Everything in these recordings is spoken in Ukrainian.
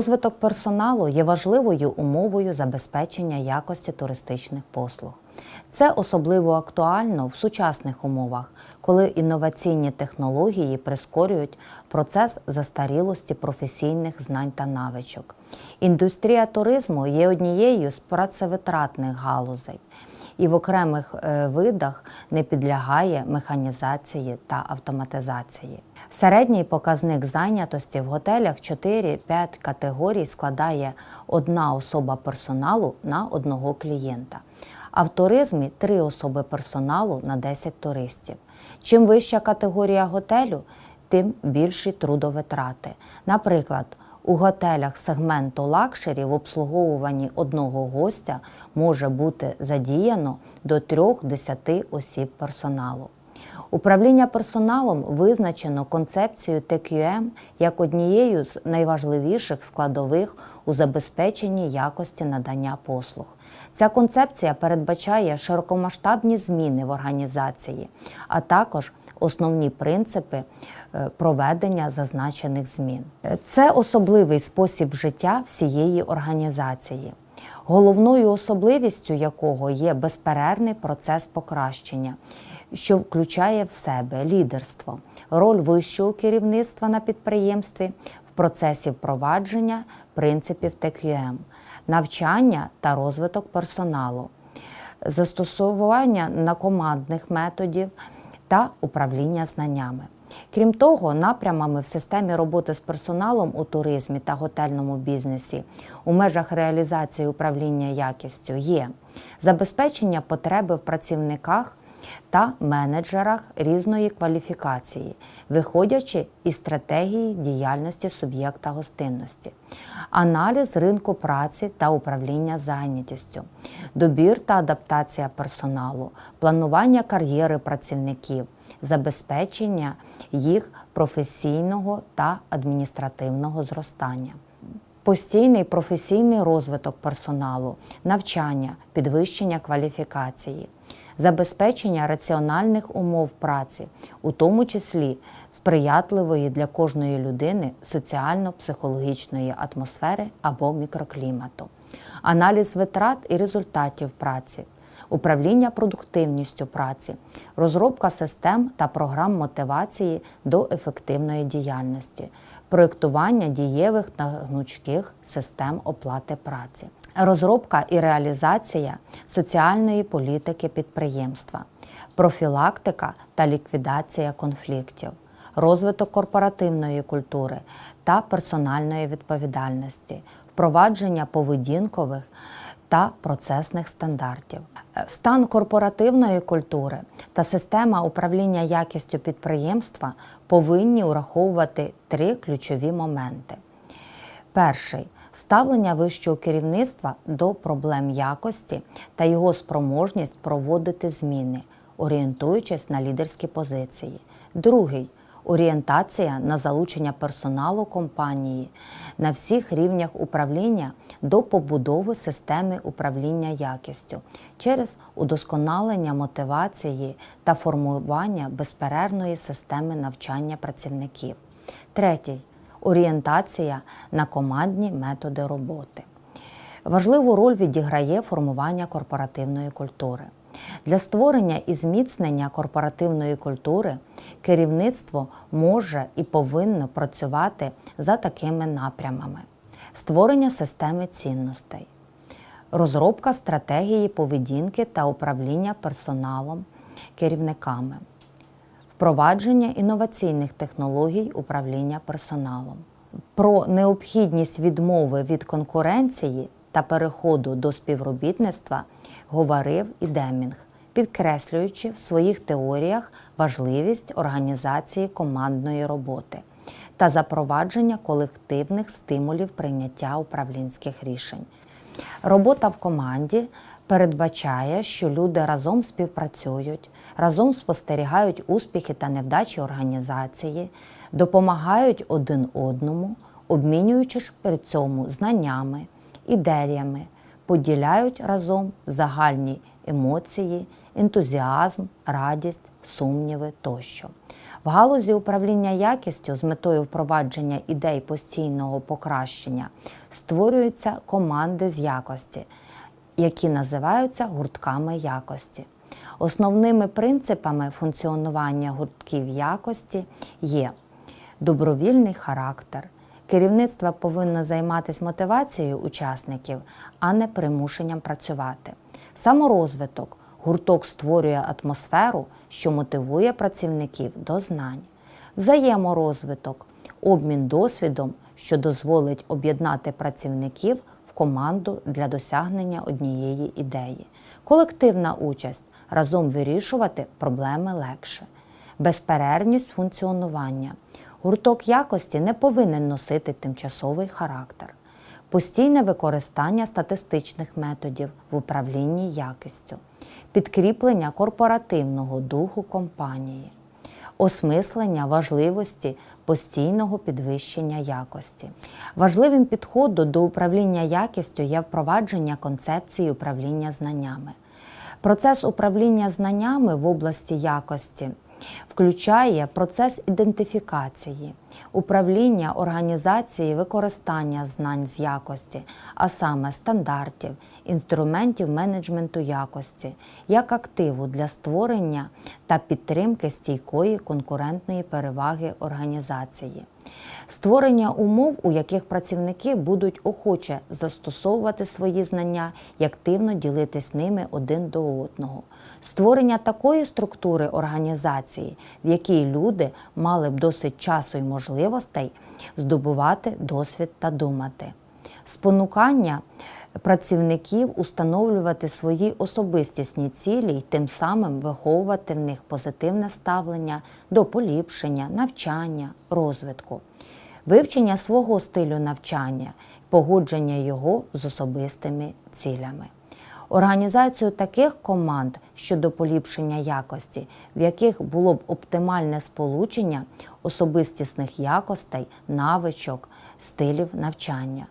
Розвиток персоналу є важливою умовою забезпечення якості туристичних послуг. Це особливо актуально в сучасних умовах, коли інноваційні технології прискорюють процес застарілості професійних знань та навичок. Індустрія туризму є однією з працевитратних галузей і в окремих е, видах не підлягає механізації та автоматизації. Середній показник зайнятості в готелях 4-5 категорій складає одна особа персоналу на одного клієнта. А в туризмі 3 особи персоналу на 10 туристів. Чим вища категорія готелю, тим більші трудовитрати. Наприклад, у готелях сегменту лакшері в обслуговуванні одного гостя може бути задіяно до 3-10 осіб персоналу. Управління персоналом визначено концепцію TQM як однією з найважливіших складових у забезпеченні якості надання послуг. Ця концепція передбачає широкомасштабні зміни в організації, а також основні принципи е, проведення зазначених змін. Це особливий спосіб життя всієї організації, головною особливістю якого є безперервний процес покращення, що включає в себе лідерство, роль вищого керівництва на підприємстві в процесі впровадження принципів ТQM, навчання та розвиток персоналу, застосування накомандних методів та управління знаннями. Крім того, напрямами в системі роботи з персоналом у туризмі та готельному бізнесі у межах реалізації управління якістю є забезпечення потреби в працівниках та менеджерах різної кваліфікації, виходячи із стратегії діяльності суб'єкта гостинності, аналіз ринку праці та управління зайнятістю, добір та адаптація персоналу, планування кар'єри працівників, забезпечення їх професійного та адміністративного зростання. Постійний професійний розвиток персоналу, навчання, підвищення кваліфікації, забезпечення раціональних умов праці, у тому числі сприятливої для кожної людини соціально-психологічної атмосфери або мікроклімату, аналіз витрат і результатів праці, управління продуктивністю праці, розробка систем та програм мотивації до ефективної діяльності, проєктування дієвих та гнучких систем оплати праці, розробка і реалізація соціальної політики підприємства, профілактика та ліквідація конфліктів. Розвиток корпоративної культури та персональної відповідальності, впровадження поведінкових та процесних стандартів. Стан корпоративної культури та система управління якістю підприємства повинні ураховувати три ключові моменти. Перший ставлення вищого керівництва до проблем якості та його спроможність проводити зміни, орієнтуючись на лідерські позиції. Другий орієнтація на залучення персоналу компанії на всіх рівнях управління до побудови системи управління якістю через удосконалення мотивації та формування безперервної системи навчання працівників. Третій орієнтація на командні методи роботи. Важливу роль відіграє формування корпоративної культури. Для створення і зміцнення корпоративної культури керівництво може і повинно працювати за такими напрямами: створення системи цінностей, розробка стратегії поведінки та управління персоналом керівниками, впровадження інноваційних технологій управління персоналом. Про необхідність відмови від конкуренції та переходу до співробітництва говорив і Демінг, підкреслюючи в своїх теоріях важливість організації командної роботи та запровадження колективних стимулів прийняття управлінських рішень. Робота в команді передбачає, що люди разом співпрацюють, разом спостерігають успіхи та невдачі організації, допомагають один одному, обмінюючись при цьому знаннями, ідеями, поділяють разом загальні емоції, ентузіазм, радість, сумніви тощо. В галузі управління якістю з метою впровадження ідей постійного покращення створюються команди з якості, які називаються гуртками якості. Основними принципами функціонування гуртків якості є добровільний характер. Керівництво повинно займатися мотивацією учасників, а не примушенням працювати. Саморозвиток гурток створює атмосферу, що мотивує працівників до знань. Взаєморозвиток обмін досвідом, що дозволить об'єднати працівників команду для досягнення однієї ідеї. Колективна участь разом вирішувати проблеми легше. Безперервність функціонування. Гурток якості не повинен носити тимчасовий характер. Постійне використання статистичних методів в управлінні якістю, підкріплення корпоративного духу компанії, осмислення важливості постійного підвищення якості. Важливим підходом до управління якістю є впровадження концепції управління знаннями. Процес управління знаннями в області якості включає процес ідентифікації, управління організації використання знань з якості, а саме стандартів, інструментів менеджменту якості, як активу для створення та підтримки стійкої конкурентної переваги організації. Створення умов, у яких працівники будуть охоче застосовувати свої знання і активно ділитись ними один до одного. Створення такої структури організації, в якій люди мали б досить часу і можливостей здобувати досвід та думати. Спонукання працівників установлювати свої особистісні цілі і тим самим виховувати в них позитивне ставлення до поліпшення, навчання, розвитку, вивчення свого стилю навчання, погодження його з особистими цілями. Організацію таких команд щодо поліпшення якості, в яких було б оптимальне сполучення особистісних якостей, навичок, стилів навчання.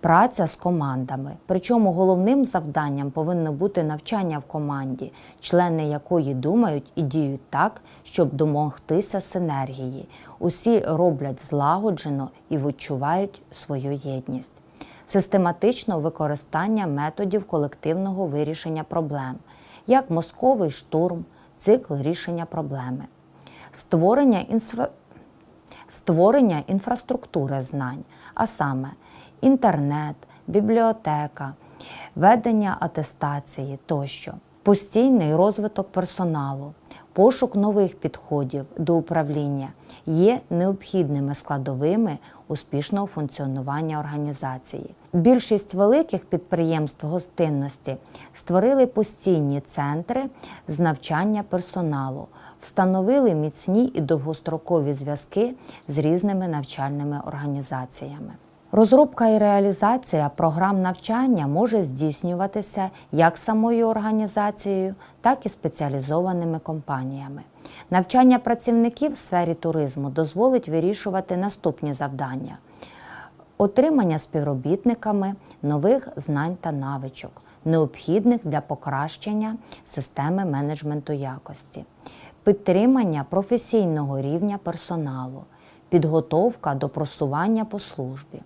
Праця з командами. Причому головним завданням повинно бути навчання в команді, члени якої думають і діють так, щоб домогтися синергії. Усі роблять злагоджено і відчувають свою єдність. Систематично використання методів колективного вирішення проблем, як мозковий штурм, цикл рішення проблеми, створення, інфра... створення інфраструктури знань, а саме інтернет, бібліотека, ведення атестації тощо, постійний розвиток персоналу, пошук нових підходів до управління є необхідними складовими успішного функціонування організації. Більшість великих підприємств гостинності створили постійні центри з навчання персоналу, встановили міцні і довгострокові зв'язки з різними навчальними організаціями. Розробка і реалізація програм навчання може здійснюватися як самою організацією, так і спеціалізованими компаніями. Навчання працівників в сфері туризму дозволить вирішувати наступні завдання: отримання співробітниками нових знань та навичок, необхідних для покращення системи менеджменту якості, підтримання професійного рівня персоналу, підготовка до просування по службі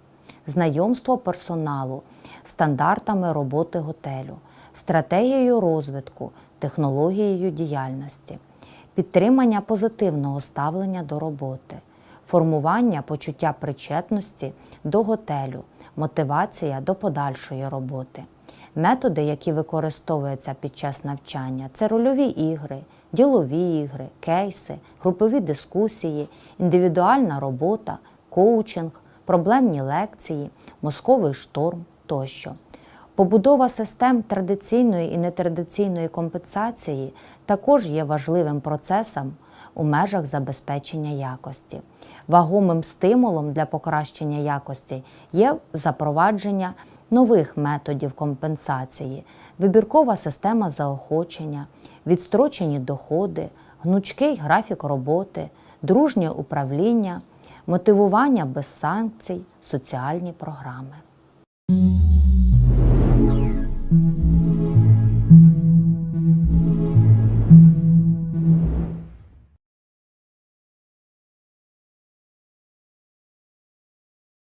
знайомство персоналу, стандартами роботи готелю, стратегією розвитку, технологією діяльності, підтримання позитивного ставлення до роботи, формування почуття причетності до готелю, мотивація до подальшої роботи. Методи, які використовуються під час навчання, це рольові ігри, ділові ігри, кейси, групові дискусії, індивідуальна робота, коучинг, проблемні лекції, мозковий шторм тощо. Побудова систем традиційної і нетрадиційної компенсації також є важливим процесом у межах забезпечення якості. Вагомим стимулом для покращення якості є запровадження нових методів компенсації, вибіркова система заохочення, відстрочені доходи, гнучкий графік роботи, дружнє управління, мотивування без санкцій, соціальні програми.